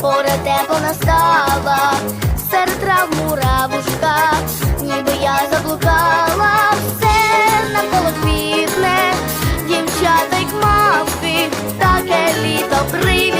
пора тепло настава серед трав мура ніби я заблукала, все навколо квітне, дівчата й мавки, таке літо привіт.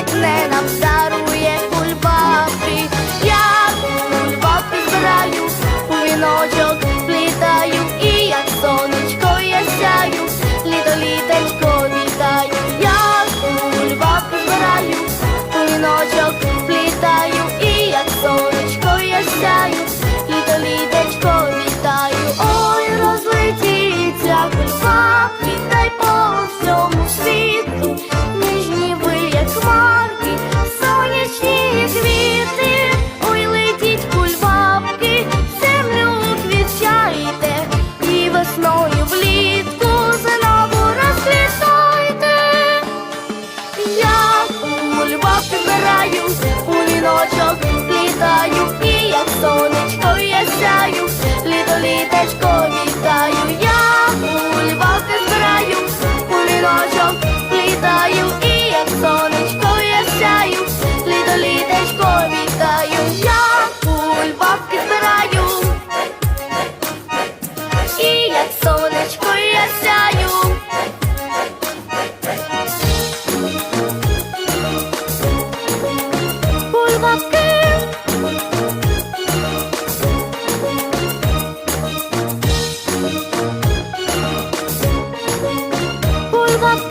sonhos, unidos, ごく